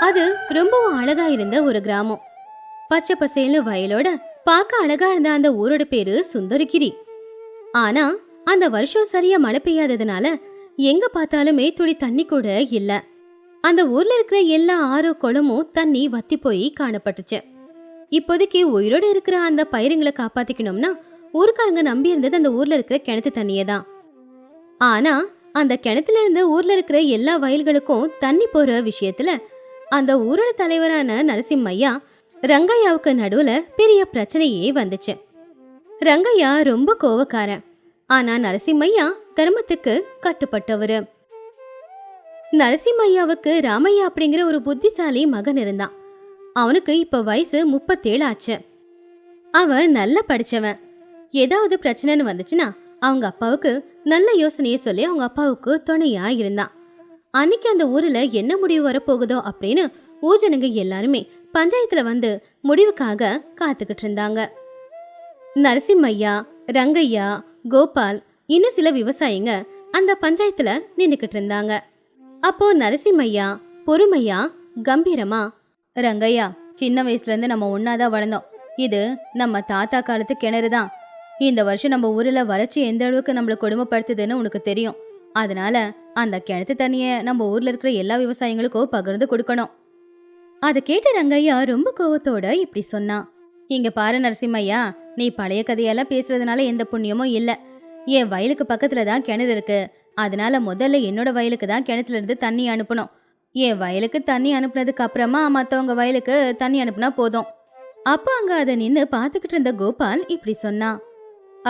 அது ரொம்பவும் அழகா இருந்த ஒரு கிராமம். பச்சை பசேல்னு வயலோட பார்க்க அழகா இருந்த அந்த ஊரோட பேரு சுந்தரகிரி. ஆனா அந்த வருஷம் சரியா மழை பெய்யாததுனால எங்க பார்த்தாலுமே துளி தண்ணி கூட இல்ல. அந்த ஊர்ல இருக்கிற எல்லா ஆறு குளமும் தண்ணி வத்தி போய் காணப்பட்டுச்சு. இப்போதைக்கு உயிரோட இருக்கிற அந்த பயிருங்களை காப்பாத்திக்கணும்னா ஊருக்காரங்க நம்பி இருந்தது அந்த ஊர்ல இருக்கிற கிணத்து தண்ணியை தான் ஆனா அந்த கிணத்துல இருந்து ஊர்ல இருக்கிற எல்லா வயல்களுக்கும் தண்ணி போற விஷயத்துல அந்த ஊரோட தலைவரான நரசிம்மையா ரங்கையாவுக்கு நடுவுல பெரிய பிரச்சனையே வந்துச்சு. ரங்கையா ரொம்ப கோவக்காரன். ஆனா நரசிம்மையா தர்மத்துக்கு கட்டுப்பட்டவரு. நரசிம்மையாவுக்கு ராமையா அப்படிங்கிற ஒரு புத்திசாலி மகன் இருந்தான். அவனுக்கு இப்ப வயசு முப்பத்தேழு ஆச்சு. அவன் நல்லா படிச்சவன். ஏதாவது பிரச்சனைன்னு வந்துச்சுன்னா அவங்க அப்பாவுக்கு நல்ல யோசனையை சொல்லி அவங்க அப்பாவுக்கு துணையா இருந்தான். அன்னைக்கு அந்த ஊர்ல என்ன முடிவு வரப்போகுதோ அப்படின்னு ஊஜனங்க எல்லாருமே பஞ்சாயத்துல வந்து முடிவுக்காக காத்துக்கிட்டு இருந்தாங்க. நரசிம்மையா ரங்கையா கோபால் இன்னும் சில விவசாயிங்க அந்த பஞ்சாயத்துல நின்றுக்கிட்டு இருந்தாங்க. அப்போ நரசிம்மையா பொறுமையா கம்பீரமா ரங்கையா சின்ன வயசுல இருந்து நம்ம ஒன்னாதான் வளர்ந்தோம். இது நம்ம தாத்தா காலத்து கிணறு தான் இந்த வருஷம் நம்ம ஊர்ல வறட்சி எந்த அளவுக்கு நம்மளை கொடுமைப்படுத்துதுன்னு உனக்கு தெரியும். அதனால அந்த கிணத்து தண்ணியை நம்ம ஊர்ல இருக்கிற எல்லா விவசாயிகளுக்கும் பகிர்ந்து கொடுக்கணும். அதை கேட்ட ரங்கையா ரொம்ப கோவத்தோட இப்படி சொன்னான் இங்க பாரு நரசிம்மையா நீ பழைய கதையெல்லாம் பேசுறதுனால எந்த புண்ணியமும் இல்ல. என் வயலுக்கு பக்கத்துல தான் கிணறு இருக்கு. அதனால முதல்ல என்னோட வயலுக்கு தான் கிணத்துல இருந்து தண்ணி அனுப்பணும். என் வயலுக்கு தண்ணி அனுப்புனதுக்கு அப்புறமா மற்றவங்க வயலுக்கு தண்ணி அனுப்புனா போதும். அப்ப அங்க அதை நின்று பார்த்துக்கிட்டு இருந்த கோபால் இப்படி சொன்னான்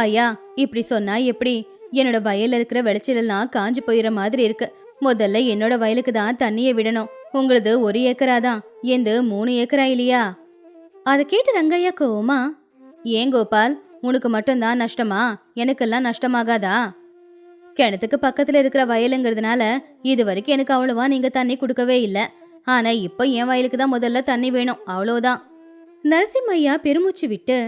ஐயா இப்படி சொன்னா எப்படி? என்னோட வயல்ல இருக்கிற விளைச்சலெல்லாம் காஞ்சு போயிடுற மாதிரி இருக்கு. முதல்ல என்னோட வயலுக்கு தான் தண்ணியை விடணும். உங்களுது ஒரு ஏக்கரா தான். எந்த மூணு ஏக்கரா இல்லையா? அதை கேட்டு ரங்கையா கோவமா ஏன் கோபால் உனக்கு மட்டும்தான் நஷ்டமா? எனக்கெல்லாம் நஷ்டமாகாதா? கிணத்துக்கு பக்கத்துல இருக்கிற வயலுங்கிறதுனால இது வரைக்கும் எனக்கு அவ்வளவா நீங்க தண்ணி கொடுக்கவே இல்லை. ஆனா இப்போ என் வயலுக்கு தான் முதல்ல தண்ணி வேணும். அவ்வளோதான் நரசிம்மையா பெருமூச்சு விட்டு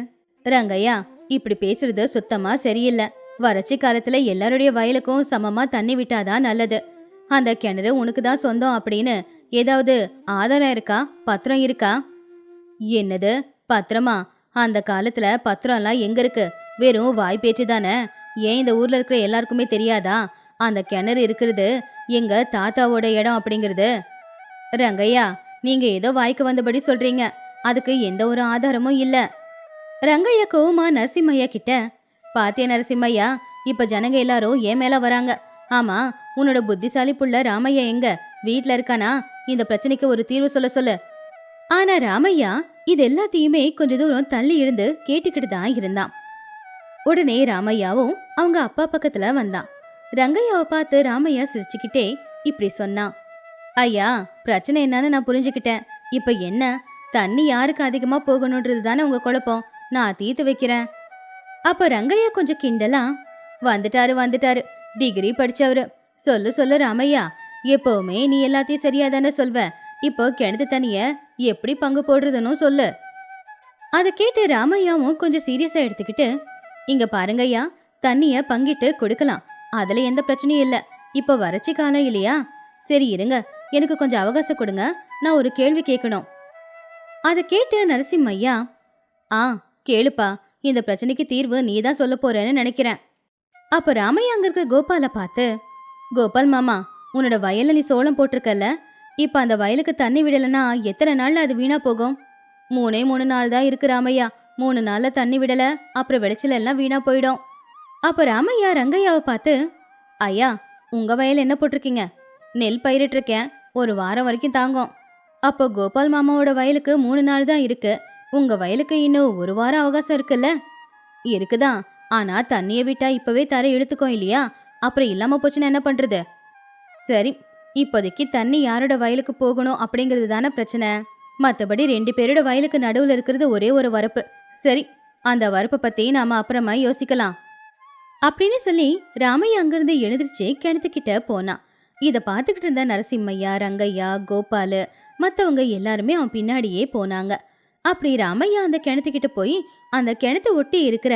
ரங்கையா இப்படி பேசுறது சுத்தமா சரியில்லை. வறட்சி காலத்துல எல்லாருடைய வயலுக்கும் சமமா தண்ணி விட்டாதான் நல்லது. அந்த கிணறு உனக்கு தான் சொந்தம் அப்படின்னு ஏதாவது ஆதாரம் இருக்கா? பத்திரம் இருக்கா? என்னது? பத்திரமா? அந்த காலத்துல பத்திரம்லாம் எங்க இருக்கு? வெறும் வாய் பேச்சு தானே? ஏன் இந்த ஊர்ல இருக்கிற எல்லாருக்குமே தெரியாதா? அந்த கிணறு இருக்கிறது எங்க தாத்தாவோட இடம் அப்படிங்கிறது. ரங்கையா நீங்க ஏதோ வாய்க்கு வந்தபடி சொல்றீங்க. அதுக்கு எந்த ஒரு ஆதாரமும் இல்லை. ரங்கையா கோவமா நரசிம்மையா கிட்ட பாத்திய நரசிம்மையா இப்ப ஜனங்க எல்லாரும் ஏன் மேல வராங்க? ஆமா உன்னோட புத்திசாலி புள்ள ராமையா எங்க? வீட்ல இருக்கானா? இந்த பிரச்சனைக்கு ஒரு தீர்வு சொல்ல சொல்லு. ஆனா ராமையா இது எல்லாத்தையுமே கொஞ்ச தூரம் தள்ளி இருந்து கேட்டுக்கிட்டு தான் இருந்தான். உடனே ராமையாவும் அவங்க அப்பா பக்கத்துல வந்தான். ரங்கையாவை பார்த்து ராமையா சிரிச்சுக்கிட்டே இப்படி சொன்னான். ஐயா பிரச்சனை என்னன்னு நான் புரிஞ்சுக்கிட்டேன். இப்ப என்ன? தண்ணி யாருக்கு அதிகமா போகணுன்றது தானே உங்க குழப்பம். நான் தீர்த்து வைக்கிறேன். அப்ப ரங்கையா கொஞ்சம் கிண்டலா வந்துட்டாரு வந்துட்டாரு. டிகிரி படிச்சவரு. சொல்லு சொல்லு ராமையா. எப்பவுமே நீ எல்லாத்தையும் சரியா தானே சொல்வ. இப்போ கிணத்து தண்ணிய எப்படி பங்கு போடுறதுன்னு சொல்லு. அதை கேட்டு ராமையாவும் கொஞ்சம் சீரியஸா எடுத்துக்கிட்டு இங்க பாருங்கய்யா தண்ணிய பங்கிட்டு கொடுக்கலாம். அதுல எந்த பிரச்சனையும் இல்ல. இப்போ வறட்சி காலம் இல்லையா? சரி இருங்க. எனக்கு கொஞ்சம் அவகாசம் கொடுங்க. நான் ஒரு கேள்வி கேட்கணும். அதை கேட்டு நரசிம்மையா ஆ கேளுப்பா இந்த பிரச்சனைக்கு தீர்வு நீ தான் சொல்ல போறேன்னு நினைக்கிறேன். அப்ப ராமையா அங்க இருக்கிற கோபால பார்த்து கோபால் மாமா உன்னோட வயல்ல நீ சோளம் போட்டிருக்கல்ல? இப்ப அந்த வயலுக்கு தண்ணி விடலைன்னா எத்தனை நாள்ல அது வீணா போகும்? மூணே மூணு நாள் தான் இருக்கு ராமையா. மூணு நாள்ல தண்ணி விடல அப்புறம் விளைச்சல் எல்லாம் வீணா போயிடும். அப்ப ராமையா ரங்கையாவை பார்த்து ஐயா உங்க வயல் என்ன போட்டிருக்கீங்க? நெல் பயிரிட்டு இருக்கேன் ஒரு வாரம் வரைக்கும் தாங்கும். அப்போ கோபால் மாமாவோட வயலுக்கு மூணு நாள் தான் இருக்கு. உங்க வயலுக்கு இன்னும் ஒரு வாரம் அவகாசம் இருக்குல்ல? இருக்குதான் ஆனா தண்ணியை விட்டா இப்பவே தர இழுத்துக்கும் இல்லையா? அப்புறம் இல்லாம போச்சுன்னா என்ன பண்றது? சரி இப்போதைக்கு தண்ணி யாரோட வயலுக்கு போகணும் அப்படிங்கிறது தானே பிரச்சனை. மற்றபடி ரெண்டு பேரோட வயலுக்கு நடுவில் இருக்கிறது ஒரே ஒரு வரப்பு. சரி அந்த வரப்பை பத்தி நாம அப்புறமா யோசிக்கலாம். அப்படின்னு சொல்லி ராமையா அங்கிருந்து எழுந்திருச்சு கிணத்துக்கிட்ட போனான் இதை பார்த்துக்கிட்டு இருந்த நரசிம்மையா ரங்கையா கோபாலு மற்றவங்க எல்லாருமே அவன் பின்னாடியே போனாங்க. அப்படி ராமையா அந்த கிணத்துக்கிட்ட போய் அந்த கிணத்து ஒட்டி இருக்கிற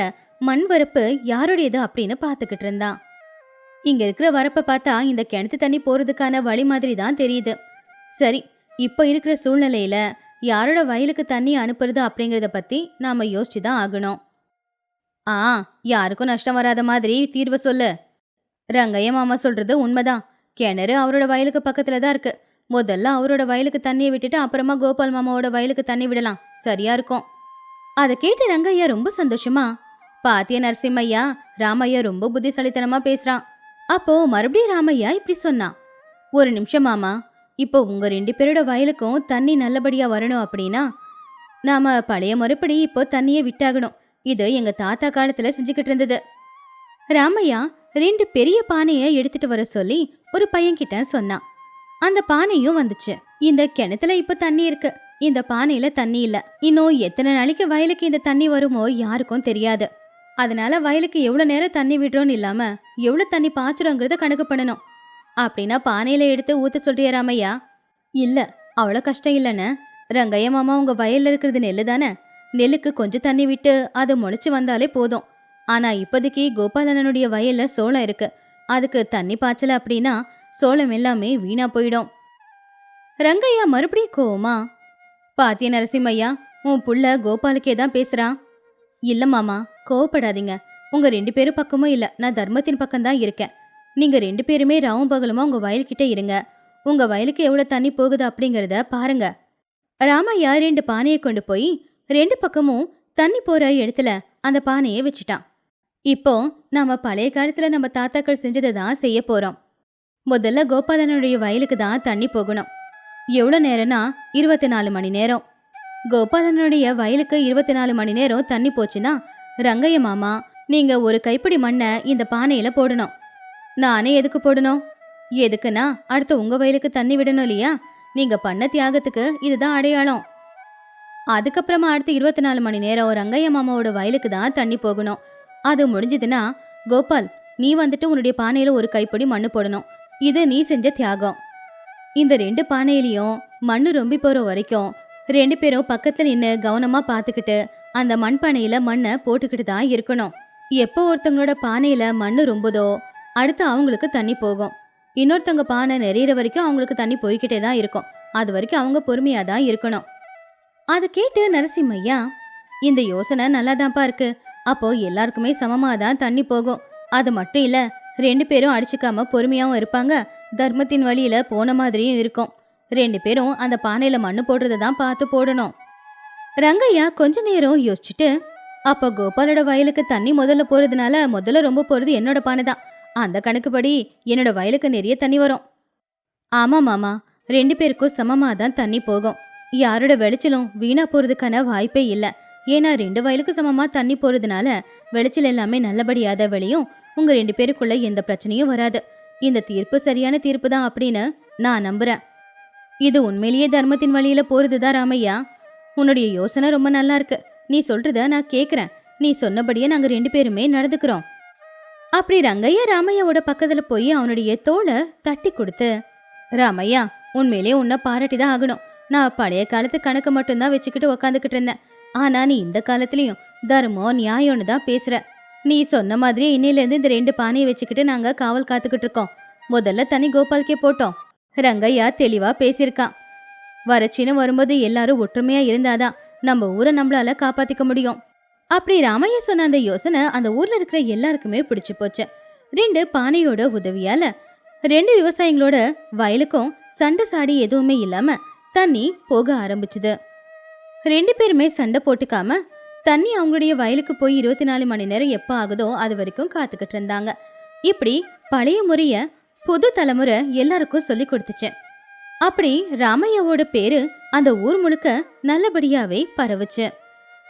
மண் வரப்பு யாருடையது அப்படின்னு பார்த்துக்கிட்டு இருந்தான் இங்க இருக்கிற வரப்பை பார்த்தா இந்த கிணத்து தண்ணி போறதுக்கான வழி மாதிரி தான் தெரியுது. சரி இப்போ இருக்கிற சூழ்நிலையில யாரோட வயலுக்கு தண்ணி அனுப்புறது அப்படிங்கிறத பத்தி நாம யோசிச்சு தான் ஆகணும். ஆ யாருக்கும் நஷ்டம் வராத மாதிரி தீர்வு சொல்லு. ரங்கைய மாமா சொல்றது உண்மைதான். கிணறு அவரோட வயலுக்கு பக்கத்துல தான் இருக்கு. முதல்ல அவரோட வயலுக்கு தண்ணியை விட்டுட்டு அப்புறமா கோபால் மாமாவோட வயலுக்கு தண்ணி விடலாம். சரியா இருக்கும். அதை கேட்டு ரங்கையா ரொம்ப சந்தோஷமா? பாத்திய நரசிம்மையா ராமையா ரொம்ப புத்திசாலித்தனமா பேசுறான் அப்போ மறுபடியும் ராமையா இப்படி சொன்னான் ஒரு நிமிஷம் மாமா இப்போ உங்க ரெண்டு பேரோட வயலுக்கும் தண்ணி நல்லபடியா வரணும் அப்படின்னா நாம பழைய முறைப்படி இப்போ தண்ணியை விட்டாகணும். இது எங்க தாத்தா காலத்துல செஞ்சுக்கிட்டு இருந்தது. ராமையா ரெண்டு பெரிய பானையை எடுத்துட்டு வர சொல்லி ஒரு பையன்கிட்ட சொன்னான் அந்த பானையும் வந்துச்சு. இந்த கிணத்துல இப்ப தண்ணி இருக்கு. இந்த பானையில தண்ணி இல்ல. இன்னும் எத்தனை நாளைக்கு வயலுக்கு இந்த தண்ணி வருமோ யாருக்கும் தெரியாது. அதனால வயலுக்கு எவ்வளவு நேரம் தண்ணி விடுறோம்னு இல்லாம எவ்வளவு தண்ணி பாய்ச்சுறோங்கிறத கணக்கு பண்ணணும். அப்படின்னா பானையில எடுத்து ஊத்த சொல்றியா ராமையா? இல்ல அவ்வளோ கஷ்டம் இல்லைன்னு. ரங்கைய மாமா உங்க வயல்ல இருக்கிறது நெல்லு தானே? நெல்லுக்கு கொஞ்சம் தண்ணி விட்டு அது முளைச்சு வந்தாலே போதும். ஆனா இப்போதைக்கு கோபாலனனுடைய வயல்ல சோளம் இருக்கு. அதுக்கு தண்ணி பாய்ச்சல அப்படின்னா சோளம் எல்லாமே வீணா போயிடும். ரங்கையா மறுபடியும் கோவமா பாத்திய நரசிம்மையா உன் புள்ள கோபாலுக்கே தான் பேசுறான் இல்ல மாமா கோவப்படாதீங்க. உங்க ரெண்டு பேரும் பக்கமும் இல்ல. நான் தர்மத்தின் பக்கம் தான் இருக்கேன். நீங்க ரெண்டு பேருமே ராவும் பகலுமா உங்க வயல்கிட்ட இருங்க. உங்க வயலுக்கு எவ்வளவு தண்ணி போகுது அப்படிங்கறத பாருங்க. ராமையா ரெண்டு பானையை கொண்டு போய் ரெண்டு பக்கமும் தண்ணி போற இடத்துல அந்த பானையை வச்சுட்டான். இப்போ நாம பழைய காலத்துல நம்ம தாத்தாக்கள் செஞ்சதை தான் செய்ய போறோம். முதல்ல கோபாலனுடைய வயலுக்கு தான் தண்ணி போகணும். எவ்வளோ நேரம்னா இருபத்தி நாலு மணி நேரம். கோபாலனுடைய வயலுக்கு இருபத்தி நாலு மணி நேரம் தண்ணி போச்சுன்னா ரங்கைய மாமா நீங்க ஒரு கைப்பிடி மண்ணை இந்த பானையில போடணும். நானே எதுக்கு போடணும்? எதுக்குன்னா அடுத்து உங்க வயலுக்கு தண்ணி விடணும் இல்லையா? நீங்க பண்ண தியாகத்துக்கு இதுதான் அடையாளம். அதுக்கப்புறமா அடுத்து இருபத்தி நாலு மணி நேரம் ரங்கைய மாமாவோட வயலுக்கு தான் தண்ணி போகணும். அது முடிஞ்சதுன்னா கோபால் நீ வந்துட்டு உன்னுடைய பானையில ஒரு கைப்பிடி மண்ணு போடணும். இது நீ செஞ்ச தியாகம். இந்த ரெண்டு பானையிலையும் மண்ணு ரொம்பி போகிற வரைக்கும் ரெண்டு பேரும் பக்கத்தில் நின்று கவனமாக பார்த்துக்கிட்டு அந்த மண் பானையில மண்ணை போட்டுக்கிட்டு தான் இருக்கணும். எப்போ ஒருத்தவங்களோட பானையில மண் ரொம்புதோ அடுத்து அவங்களுக்கு தண்ணி போகும். இன்னொருத்தவங்க பானை நிறையிற வரைக்கும் அவங்களுக்கு தண்ணி போய்கிட்டே தான் இருக்கும். அது வரைக்கும் அவங்க பொறுமையாக தான் இருக்கணும். அதை கேட்டு நரசிம்மையா இந்த யோசனை நல்லாதான்ப்பா இருக்கு. அப்போ எல்லாருக்குமே சமமா தான் தண்ணி போகும். அது மட்டும் இல்லை ரெண்டு பேரும் அடிச்சுக்காம பொறுமையாகவும் இருப்பாங்க. தர்மத்தின் வழியில் போன மாதிரியும் இருக்கும். ரெண்டு பேரும் அந்த பானையில் மண்ணு போடுறத தான் பார்த்து போடணும். ரங்கையா கொஞ்ச நேரம் யோசிச்சுட்டு அப்போ கோபாலோட வயலுக்கு தண்ணி முதல்ல போகிறதுனால முதல்ல ரொம்ப போகிறது என்னோட பானை தான். அந்த கணக்குப்படி என்னோட வயலுக்கு நிறைய தண்ணி வரும். ஆமாம் மாமா. ரெண்டு பேருக்கும் சமமாக தான் தண்ணி போகும். யாரோட விளைச்சலும் வீணா போகிறதுக்கான வாய்ப்பே இல்லை. ஏன்னா ரெண்டு வயலுக்கு சமமாக தண்ணி போகிறதுனால விளைச்சல் எல்லாமே நல்லபடியாக வழியும் உங்க ரெண்டு பேருக்குள்ள எந்த பிரச்சனையும் வராது. இந்த தீர்ப்பு சரியான தீர்ப்பு தான் அப்படின்னு நான் நம்புறேன். இது உண்மையிலேயே தர்மத்தின் வழியில போறதுதான் ராமையா? உன்னுடைய யோசனை ரொம்ப நல்லா இருக்கு. நீ சொல்றத நான் கேக்குறேன். நீ சொன்னபடியே நாங்க ரெண்டு பேருமே நடந்துக்கிறோம். அப்படி ரங்கையா ராமையாவோட பக்கத்துல போய் அவனுடைய தோலை தட்டி கொடுத்து ராமையா உண்மையிலே உன்னை பாராட்டி தான் ஆகணும். நான் பழைய காலத்து கணக்கு மட்டும்தான் வச்சுக்கிட்டு உக்காந்துக்கிட்டு இருந்தேன். ஆனா நீ இந்த காலத்துலயும் தர்மம் நியாயம்னு தான் பேசுற. நீ சொன்ன மாதிரி இன்னிலேருந்து இந்த ரெண்டு பானையை வச்சுக்கிட்டு நாங்கள் காவல் காத்துக்கிட்டு இருக்கோம். முதல்ல தனி கோபால்கே போட்டோம். ரங்கையா தெளிவாக பேசியிருக்கான் வறட்சின்னு வரும்போது எல்லாரும் ஒற்றுமையாக இருந்தாதான் நம்ம ஊரை நம்மளால காப்பாற்றிக்க முடியும். அப்படி ராமையா சொன்ன அந்த யோசனை அந்த ஊரில் இருக்கிற எல்லாருக்குமே பிடிச்சி போச்சு. ரெண்டு பானையோட உதவியால் ரெண்டு விவசாயிங்களோட வயலுக்கும் சண்டை சாடி எதுவுமே இல்லாமல் தண்ணி போக ஆரம்பிச்சுது. ரெண்டு பேருமே சண்டை போட்டுக்காம தண்ணி அவங்களுடைய வயலுக்கு போய் இருபத்தி நாலு மணி நேரம் எப்போ ஆகுதோ அது வரைக்கும் காத்துக்கிட்டு இருந்தாங்க. இப்படி பழைய முறைய புது தலைமுறை எல்லாருக்கும் சொல்லி கொடுத்துச்சு. அப்படி ராமையாவோட பேரு அந்த ஊர் முழுக்க நல்லபடியாவே பரவுச்சு.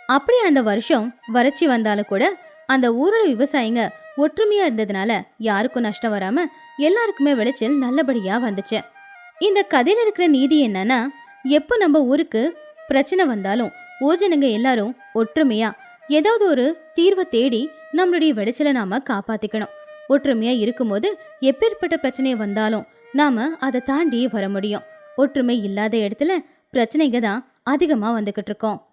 அப்படி அந்த வருஷம் வறட்சி வந்தாலும் கூட அந்த ஊரோட விவசாயிங்க ஒற்றுமையா இருந்ததுனால யாருக்கும் நஷ்டம் வராம எல்லாருக்குமே விளைச்சல் நல்லபடியா வந்துச்சு. இந்த கதையில இருக்கிற நீதி என்னன்னா எப்போ நம்ம ஊருக்கு பிரச்சனை வந்தாலும் ஓஜனங்க எல்லாரும் ஒற்றுமையா ஏதாவது ஒரு தீர்வை தேடி நம்மளுடைய விளைச்சலை நாம காப்பாத்திக்கணும். ஒற்றுமையா இருக்கும்போது எப்பேற்பட்ட பிரச்சனை வந்தாலும் நாம அதை தாண்டி வர முடியும். ஒற்றுமை இல்லாத இடத்துல பிரச்சனைங்க தான் அதிகமா வந்துகிட்டு இருக்கோம்.